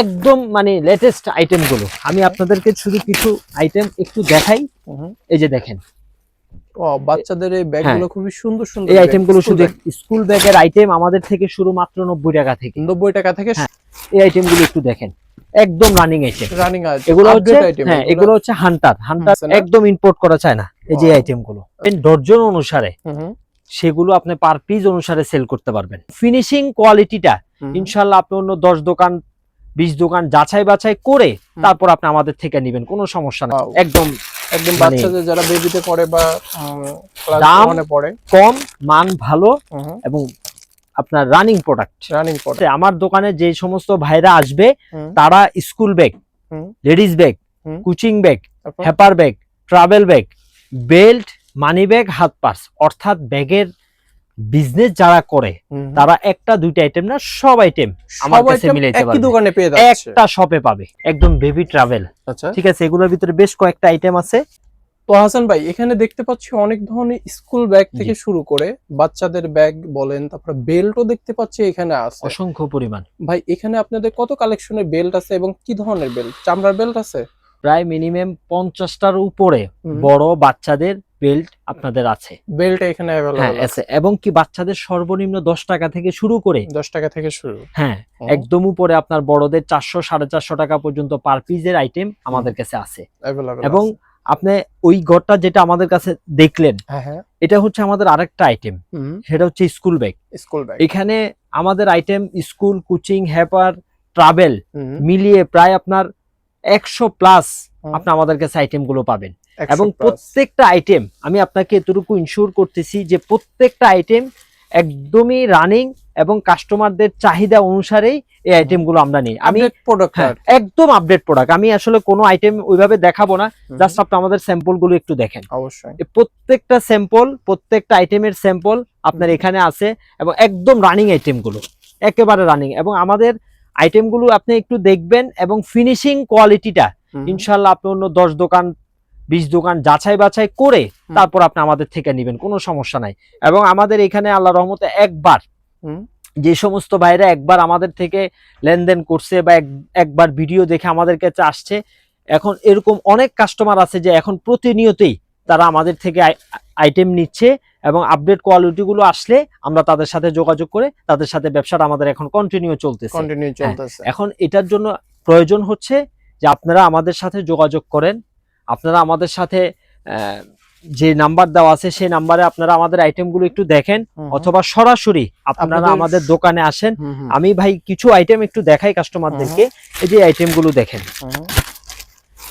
একদম মানে লেটেস্ট আইটেমগুলো। আমি আপনাদেরকে শুধু কিছু আইটেম একটু দেখাই। এই যে দেখেন। ও বাচ্চাদের এই ব্যাগগুলো খুবই সুন্দর সুন্দর। এই bag, আইটেমগুলো শুধু। স্কুল ব্যাগের আইটেম আমাদের থেকে শুরু মাত্র নব্বই টাকা থেকে। নব্বই টাকা থেকে হ্যাঁ। এই আইটেমগুলো একটু দেখেন। একদম রানিং আইটেম রানিং এগুলো হচ্ছে হ্যাঁ এগুলো। হচ্ছে হান্টার হান্টার একদম ইম্পোর্ট করা চায় না এই যে. আইটেমগুলো। ডর্জন অনুসারে সেগুলো আপনি পার পিস অনুসারে সেল করতে পারবেন। ফিনিশিং কোয়ালিটিটা ইনশাল্লাহ আপনি অন্য দশ দোকান বিশ দোকান যাচাই বাছাই করে তারপর আপনি আমাদের থেকে নেবেন কোনো সমস্যা না। একদম একদম মানে- বাচ্চাদের যারা বেবিতে পড়ে বা দাম- পড়ে। কম মান ভালো এবং আপনার রানিং প্রোডাক্ট রানিং পড়ে আমার দোকানে যে সমস্ত ভাইরা আসবে তারা school bag. Ladies bag. Coaching bag? হ্যাপার bag travel bag belt money bag হাত পার্স অর্থাৎ ব্যাগের বিজনেস যারা করে তারা একটা দুইটা আইটেম না সব আইটেম আমার কাছে মিলাইতে পারবে। দোকানে পেয়ে যাচ্ছে। একটা শপে পাবে একদম বেবি ট্রাভেল আচ্ছা। ঠিক আছে এগুলোর ভিতরে বেশ কয়েকটা আইটেম আছে। তো হাসান ভাই এখানে দেখতে পাচ্ছি অনেক ধরনের স্কুল ব্যাগ থেকে শুরু করে বাচ্চাদের ব্যাগ বলেন তারপরে বেল্টও দেখতে পাচ্ছি এখানে আছে। অসংখ্য পরিমাণ। ভাই এখানে আপনাদের কত কালেকশনের বেল্ট আছে এবং কি ধরনের বেল্ট চামড়ার বেল্ট আছে? প্রায় মিনিমাম পঞ্চাশটার উপরে বড় বাচ্চাদের বেল্ট আপনাদের আছে। বেল্ট এখানে হ্যাঁ আছে। এবং কি বাচ্চাদের সর্বনিম্ন দশ টাকা থেকে শুরু করে? দশ টাকা থেকে শুরু। হ্যাঁ একদম উপরে আপনার বড়দের চারশো সাড়ে চারশো টাকা পর্যন্ত পার পিসের আইটেম আমাদের কাছে আছে। এবং আপনি ওই ঘরটা যেটা আমাদের কাছে দেখলেন হ্যাঁ হ্যাঁ। এটা হচ্ছে আমাদের আরেকটা আইটেম সেটা হচ্ছে স্কুল ব্যাগ স্কুল ব্যাগ এখানে আমাদের আইটেম স্কুল কোচিং হ্যাপার ট্রাভেল মিলিয়ে প্রায় আপনার একশো প্লাস। আপনি আমাদের কাছে আইটেমগুলো পাবেন। এবং প্রত্যেকটা আইটেম আমি আপনাকে এতটুকু ইনশিওর করতেছি যে প্রত্যেকটা আইটেম একদমই রানিং এবং কাস্টমারদের চাহিদা অনুসারেই এই আইটেমগুলো আমরা নিই। আমি হ্যাঁ, একদম আপডেট প্রোডাক্ট আমি আসলে কোনো আইটেম ওইভাবে দেখাবো না। জাস্ট আপনি আমাদের স্যাম্পলগুলো একটু দেখেন। অবশ্যই। প্রত্যেকটা স্যাম্পল প্রত্যেকটা আইটেমের স্যাম্পল আপনার এখানে আছে এবং একদম রানিং আইটেমগুলো। একেবারে রানিং এবং আমাদের আইটেমগুলো আপনি একটু দেখবেন এবং ফিনিশিং কোয়ালিটিটা। ইনশাল্লাহ আপনি অন্য দশ দোকান বিশ দোকান যাচাই বাছাই করে তারপর আপনি আমাদের থেকে নেবেন কোনো সমস্যা নাই। এবং আমাদের এখানে আল্লাহ রহমতে একবার। যে সমস্ত ভাইরা একবার আমাদের থেকে লেনদেন করছে বা এক- একবার ভিডিও দেখে আমাদের কাছে আসছে এখন এরকম অনেক কাস্টমার আছে যে এখন প্রতিনিয়তই তারা আমাদের থেকে আইটেম নিচ্ছে এবং আপডেট কোয়ালিটি গুলো আসলে আমরা তাদের সাথে যোগাযোগ করে তাদের সাথে ব্যবসাটা আমাদের এখন কন্টিনিউ চলতেছে। কন্টিনিউ চলতেছে। এখন এটার জন্য প্রয়োজন হচ্ছে যে আপনারা আমাদের সাথে যোগাযোগ করেন আপনারা আমাদের সাথে যে নাম্বার দেওয়া আছে সেই নাম্বারে আপনারা আমাদের আইটেমগুলো একটু দেখেন অথবা সরাসরি আপনারা আমাদের দোকানে আসেন। আমি ভাই কিছু আইটেম একটু দেখাই কাস্টমারদেরকে এই যে আইটেমগুলো দেখেন।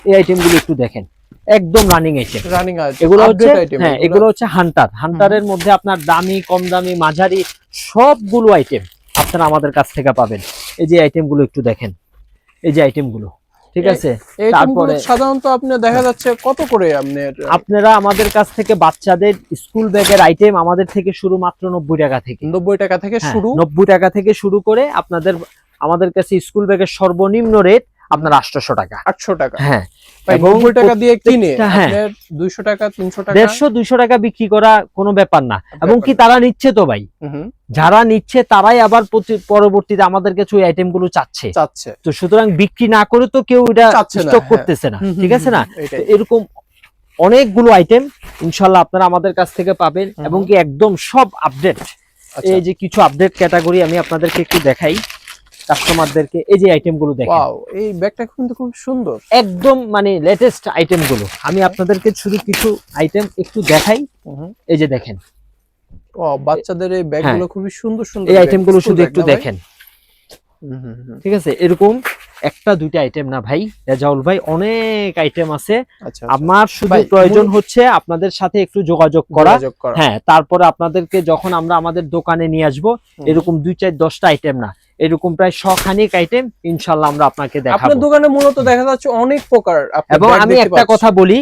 এই আইটেমগুলো একটু দেখেন। একদম রানিং আইটেম রানিং এগুলো হচ্ছে হ্যাঁ এগুলো। হচ্ছে হান্টার হান্টারের মধ্যে আপনার দামি কম দামি মাঝারি সবগুলো আইটেম আপনারা আমাদের কাছ থেকে পাবেন। এই যে আইটেমগুলো একটু দেখেন। এই যে আইটেমগুলো ঠিক আছে? তারপরে- সাধারণত আপনি দেখা যাচ্ছে কত করে আপনার আপনারা আমাদের কাছ থেকে বাচ্চাদের স্কুল ব্যাগের আইটেম আমাদের থেকে শুরু মাত্র নব্বই টাকা থেকে। নব্বই টাকা থেকে হ্যাঁ, শুরু? নব্বই টাকা থেকে শুরু করে আপনাদের আমাদের কাছে স্কুল ব্যাগের সর্বনিম্ন রেট আপনার আটশোশো টাকা। আটশো টাকা। হ্যাঁ। নব্বই টাকা দিয়ে কিনে হ্যাঁ। দুইশো টাকা তিনশো টাকা? দেড়শো দুইশো টাকা বিক্রি করা কোনো ব্যাপার না। এবং কি তারা নিচ্ছে তো ভাই? যারা নিচ্ছে তারাই আবার পরবর্তীতে আমাদের কাছে ওই আইটেমগুলো চাচ্ছে। চাচ্ছে। তো সুতরাং বিক্রি না করে তো কেউ এটা স্টক হ্যাঁ। করতেছে না ঠিক আছে না? এরকম অনেকগুলো আইটেম ইনশাল্লাহ আপনারা আমাদের কাছ থেকে পাবেন এবং কি একদম সব আপডেট আচ্ছা, এই যে কিছু আপডেট ক্যাটাগরি আমি আপনাদেরকে একটু দেখাই কাস্টমারদেরকে এই যে আইটেমগুলো দেখেন এই ব্যাগটা কিন্তু খুব সুন্দর। একদম মানে লেটেস্ট আইটেমগুলো আমি আপনাদেরকে শুধু কিছু আইটেম একটু দেখাই। এই যে দেখেন বাচ্চাদের এই ব্যাগগুলো খুবই সুন্দর সুন্দর। এই bag, আইটেমগুলো শুধু একটু দেখেন। ঠিক আছে এরকম একটা দুইটা আইটেম না ভাই? রেজাউল ভাই অনেক আইটেম আছে। আচ্ছা আচ্ছা। আমার শুধু প্রয়োজন হচ্ছে আপনাদের সাথে একটু যোগাযোগ করা। হ্যাঁ তারপরে আপনাদেরকে যখন আমরা আমাদের দোকানে নিয়ে আসব এরকম দুই চার দশটা আইটেম না। এরকম প্রায় শখানিক আইটেম ইনশাল্লাহ আমরা আপনাকে দেখাবো। আপনার দোকানে মূলত দেখা যাচ্ছে অনেক প্রকার এবং আমি একটা কথা বলি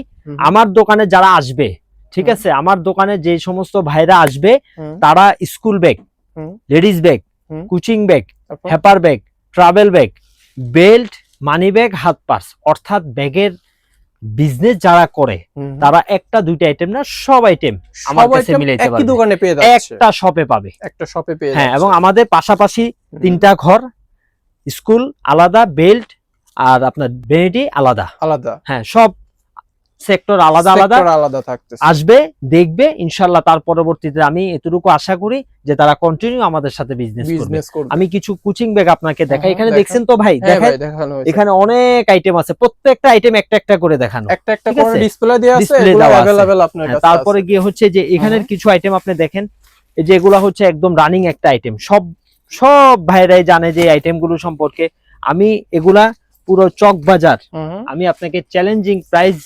আমার দোকানে যারা আসবে ঠিক আছে? আমার দোকানে যে সমস্ত ভাইরা আসবে তারা school bag ladies bag. Coaching bag? হ্যাপার bag travel bag belt money bag হাত পার্স অর্থাৎ ব্যাগের বিজনেস যারা করে। তারা একটা দুইটা আইটেম না সব আইটেম আমার কাছে মিলাইতে পারবে। দোকানে পেয়ে যাচ্ছে। একটা শপে পাবে। একটা শপে পেয়ে হ্যাঁ এবং আমাদের পাশাপাশি তিনটা ঘর স্কুল আলাদা বেল্ট আর আপনার বেনেটি আলাদা। আলাদা। হ্যাঁ সব সেক্টর আলাদা আলাদা Sector আলাদা থাকতেছে আসবে দেখবে ইনশাল্লাহ তার পরবর্তীতে আমি এতটুকু আশা করি যে তারা কন্টিনিউ আমাদের সাথে বিজনেস করবে বিজনেস করবে আমি কিছু কোচিং ব্যাগ আপনাকে দেখাই হ্যাঁ, এখানে দেখান। দেখছেন তো ভাই হ্যাঁ দেখেন ভাই দেখানো হয়েছে এখানে অনেক আইটেম আছে প্রত্যেকটা আইটেম একটা একটা করে দেখানো একটা একটা ঠিক করে আছে? ডিসপ্লে দেওয়া আছে Display এগুলো দেওয়া আছে। अवेलेबल আপনার হ্যাঁ, কাছে তারপরে আছে। গিয়ে হচ্ছে যে এখানের হুম। কিছু আইটেম আপনি দেখেন এই যে এগুলা হচ্ছে একদম রানিং একটা আইটেম সব সব ভাইরাই জানে যে আইটেম গুলো সম্পর্কে আমি এগুলা পুরো চক বাজার হুম, আমি আপনাকে চ্যালেঞ্জিং প্রাইস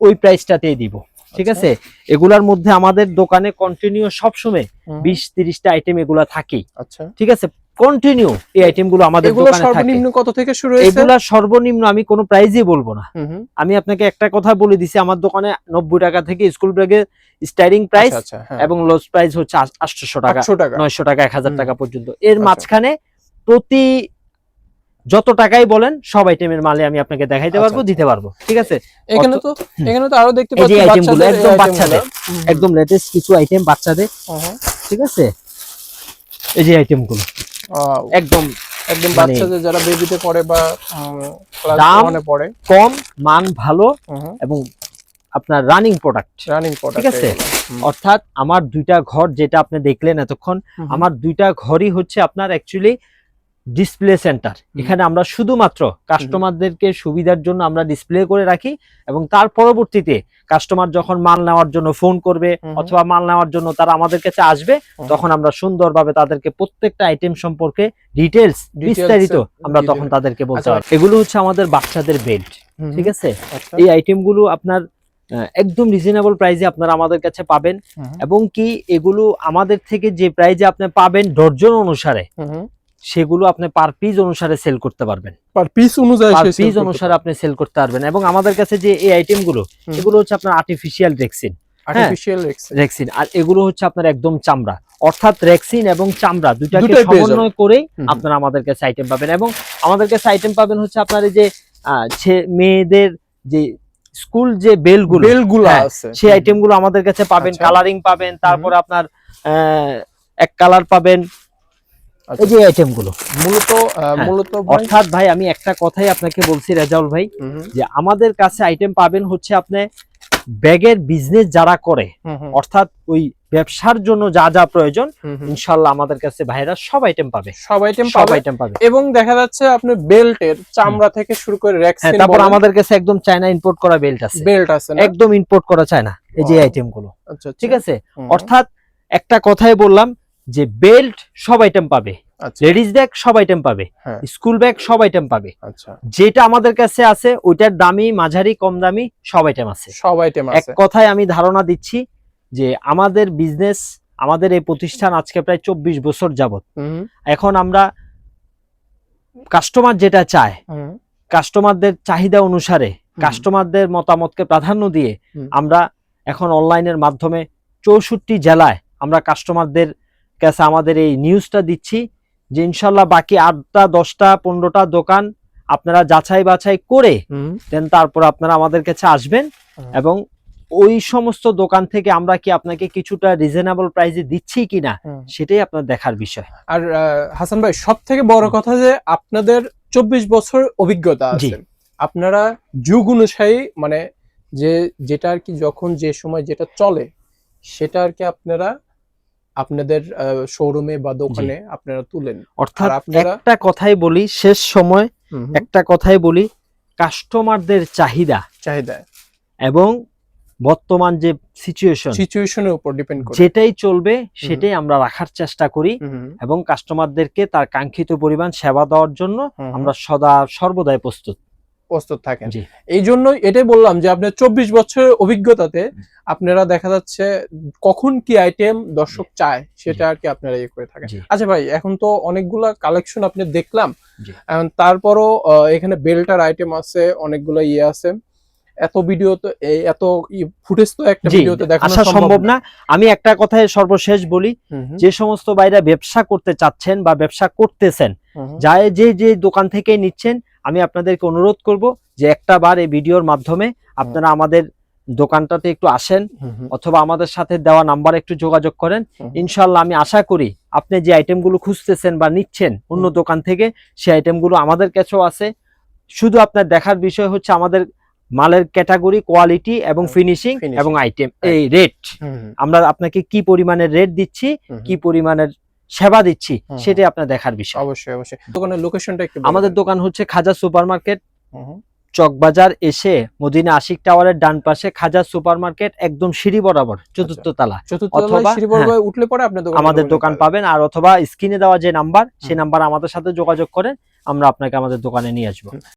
ওই প্রাইসটাতেই দিব। ঠিক আচ্ছা। আছে? এগুলার মধ্যে আমাদের দোকানে কন্টিনিউ সবসময় বিশ তিরিশটা আইটেম এগুলা থাকেই। আচ্ছা। ঠিক আছে? কন্টিনিউ এই আইটেমগুলো আমাদের দোকানে থাকে। সর্বনিম্ন কত থেকে শুরু হয়েছে? এগুলা সর্বনিম্ন আমি কোনো প্রাইজই বলব না। আমি আপনাকে একটা কথা বলে দিছি আমার দোকানে নব্বই টাকা থেকে স্কুল ব্যাগের স্টার্টিং প্রাইস। এবং লোস প্রাইস হচ্ছে আটশো টাকা 800 টাকা। নয়শো টাকা এক হাজার হুম। টাকা পর্যন্ত। এর আচ্ছা। মাঝখানে প্রতি যত টাকাই বলেন সব আইটেমের মালে আমি আপনাকে দেখাইতে পারব আচ্ছা, দিতে পারব ঠিক আছে? এখানে তো এখানে তো আরও দেখতে পাচ্ছি item গুলো, একদম বাচ্চাদের। একদম লেটেস্ট কিছু আইটেম বাচ্চাদের। ঠিক আছে? এই যে আইটেমগুলো। একদম একদম মানে- বাচ্চাদের যারা বেবিতে পড়ে বা ক্লাস দাম- পড়ে। কম মান ভালো এবং আপনার রানিং প্রোডাক্ট রানিং প্রোডাক্ট ঠিক আছে? অর্থাৎ আমার দুইটা ঘর যেটা আপনি দেখলেন এতক্ষণ আমার দুইটা ঘরই হচ্ছে আপনার অ্যাকচুয়ালি ডিসপ্লে সেন্টার এখানে আমরা শুধুমাত্র কাস্টমারদেরকে সুবিধার জন্য আমরা ডিসপ্লে করে রাখি এবং তার পরবর্তীতে কাস্টমার যখন মাল নেওয়ার জন্য ফোন করবে অথবা মাল নেওয়ার জন্য তারা আমাদের কাছে আসবে তখন আমরা সুন্দরভাবে তাদেরকে প্রত্যেকটা আইটেম সম্পর্কে ডিটেলস বিস্তারিত আমরা তখন তাদেরকে বলতে আচ্ছা। পারব। এগুলো হচ্ছে আমাদের বাচ্চাদের বেল্ট ঠিক আছে? আচ্ছা। এই আইটেমগুলো আপনার একদম রিজনেবল প্রাইসে আপনারা আমাদের কাছে পাবেন এবং কি এগুলো আমাদের থেকে যে প্রাইজে আপনি পাবেন ডর্জন অনুসারে। সেগুলো আপনি পার পিস অনুসারে সেল করতে পারবেন পার পিস অনুযায়ী পার পিস অনুসারে আপনি সেল করতে পারবেন এবং আমাদের কাছে যে এই আইটেমগুলো। এগুলো হচ্ছে আপনার আর্টিফিশিয়াল রেক্সিন আর্টিফিশিয়াল রেক্সিন আর এগুলো হচ্ছে আপনার একদম চামড়া অর্থাৎ রেক্সিন এবং চামড়া দুটাকে সমন্বয় হুম। আপনারা আমাদের কাছে আইটেম পাবেন এবং আমাদের কাছে আইটেম পাবেন হচ্ছে আপনার এই যে মেয়েদের যে স্কুল যে বেলগুলো বেলগুলো হ্যাঁ, আছে সেই আইটেমগুলো আমাদের কাছে পাবেন আচ্ছা। কালারিং পাবেন তারপরে আপনার আহ, এক কালার পাবেন আচ্ছা। এই যে আইটেমগুলো মূলত হ্যাঁ, মূলত অর্থাৎ ভাই আমি একটা কথাই আপনাকে বলছি রেজাউল ভাই যে আমাদের কাছে আইটেম পাবেন হচ্ছে আপনি ব্যাগের বিজনেস যারা করে অর্থাৎ ওই ব্যবসার জন্য যা যা প্রয়োজন। ইনশাল্লাহ আমাদের কাছে ভাইরা সব আইটেম পাবে। সব আইটেম সব আইটেম পাবে। এবং দেখা যাচ্ছে আপনি বেল্টের চামড়া থেকে শুরু করে হ্যাঁ তারপর আমাদের কাছে একদম চায়না ইম্পোর্ট করা বেল্ট আছে। বেল্ট আছে একদম ইম্পোর্ট করা চায়না এই যে আইটেমগুলো আচ্ছা ঠিক আছে? অর্থাৎ একটা কথাই বললাম যে বেল্ট সব আইটেম পাবে। আচ্ছা। লেডিস ব্যাগ সব আইটেম পাবে। হ্যাঁ। স্কুল ব্যাগ সব আইটেম পাবে। আচ্ছা। যেটা আমাদের কাছে আছে ওইটার দামি মাঝারি কম দামি সব আইটেম আছে। সব আইটেম এক কথায় আমি ধারণা দিচ্ছি যে আমাদের বিজনেস আমাদের এই প্রতিষ্ঠান আজকে প্রায় চব্বিশ বছর যাবত এখন আমরা কাস্টমার যেটা চায় কাস্টমারদের চাহিদা অনুসারে কাস্টমারদের মতামতকে প্রাধান্য দিয়ে আমরা এখন অনলাইনের মাধ্যমে চৌষট্টি জেলায় আমরা কাস্টমারদের কাছে আমাদের এই নিউজটা দিচ্ছি যে ইনশাল্লাহ বাকি আটটা দশটা পনেরোটা দোকান আপনারা যাচাই বাছাই করে দেন তারপর আপনারা আমাদের কাছে আসবেন হুম। এবং ওই সমস্ত দোকান থেকে আমরা কি আপনাকে কিছুটা রিজনেবল প্রাইসে দিচ্ছি কিনা। সেটাই আপনার দেখার বিষয় আর হাসান ভাই সব থেকে বড় কথা যে আপনাদের চব্বিশ বছর অভিজ্ঞতা। আছে আপনারা যুগ অনুযায়ী মানে যে যেটা আর কি যখন যে সময় যেটা চলে সেটা আর কি আপনারা আপনাদের শোরুমে বা দোকানে আপনারা তুলেন। অর্থাৎ একটা কথাই বলি শেষ সময় একটা কথাই বলি কাস্টমারদের চাহিদা চাহিদা। এবং বর্তমান যে সিচুয়েশন সিচুয়েশনের উপর ডিপেন্ড করে। যেটাই চলবে সেটাই আমরা রাখার চেষ্টা করি এবং কাস্টমারদেরকে তার কাঙ্ক্ষিত পরিমাণ সেবা দেওয়ার জন্য আমরা সদা সর্বদাই প্রস্তুত। প্রস্তুত থাকেন। এই জন্য এটাই বললাম যে আপনার চব্বিশ বছরের অভিজ্ঞতাতে আপনারা দেখা যাচ্ছে কখন কি আইটেম দর্শক চায় সেটা আর কি আপনারা ইয়ে করে থাকেন। আচ্ছা ভাই এখন তো অনেকগুলা কালেকশন আপনি দেখলাম। এখন তারপরও এখানে বেল্টার আইটেম আছে অনেকগুলো ইয়ে আছে। এত ভিডিও তো এত ফুটেজ তো একটা ভিডিওতে দেখানো সম্ভব না। আমি একটা কথাই সর্বশেষ বলি যে সমস্ত বাইরা ব্যবসা করতে চাচ্ছেন বা ব্যবসা করতেছেন। যায় যে যে দোকান থেকে নিচ্ছেন আমি আপনাদেরকে অনুরোধ করব যে একটা বার এই ভিডিওর মাধ্যমে আপনারা আমাদের দোকানটাতে একটু আসেন অথবা আমাদের সাথে দেওয়া নাম্বারে একটু যোগাযোগ করেন। ইনশাল্লাহ আমি আশা করি আপনি যে আইটেমগুলো খুঁজতেছেন বা নিচ্ছেন অন্য দোকান থেকে সেই আইটেমগুলো আমাদের কাছেও আছে। শুধু আপনার দেখার বিষয় হচ্ছে আমাদের মালের ক্যাটাগরি কোয়ালিটি এবং ফিনিশিং এবং আইটেম এই রেট আমরা আপনাকে কি পরিমাণের রেট দিচ্ছি কি পরিমাণের সেবা দিচ্ছি সেটাই আপনার দেখার বিষয়। অবশ্যই অবশ্যই। দোকানের লোকেশনটা একটু আমাদের দোকান হচ্ছে খাজা সুপার মার্কেট চকবাজার এসে মদিনা আশিক টাওয়ারের ডান পাশে খাজা সুপার মার্কেট একদম সিঁড়ি বরাবর চতুর্থ তলা। চতুর্থ অথবা- উঠলে পরে আপনার আমাদের দোকান পাবেন আর অথবা স্ক্রিনে দেওয়া যে নাম্বার সেই নাম্বার আমাদের সাথে যোগাযোগ করেন আমরা আপনাকে আমাদের দোকানে নিয়ে আসব।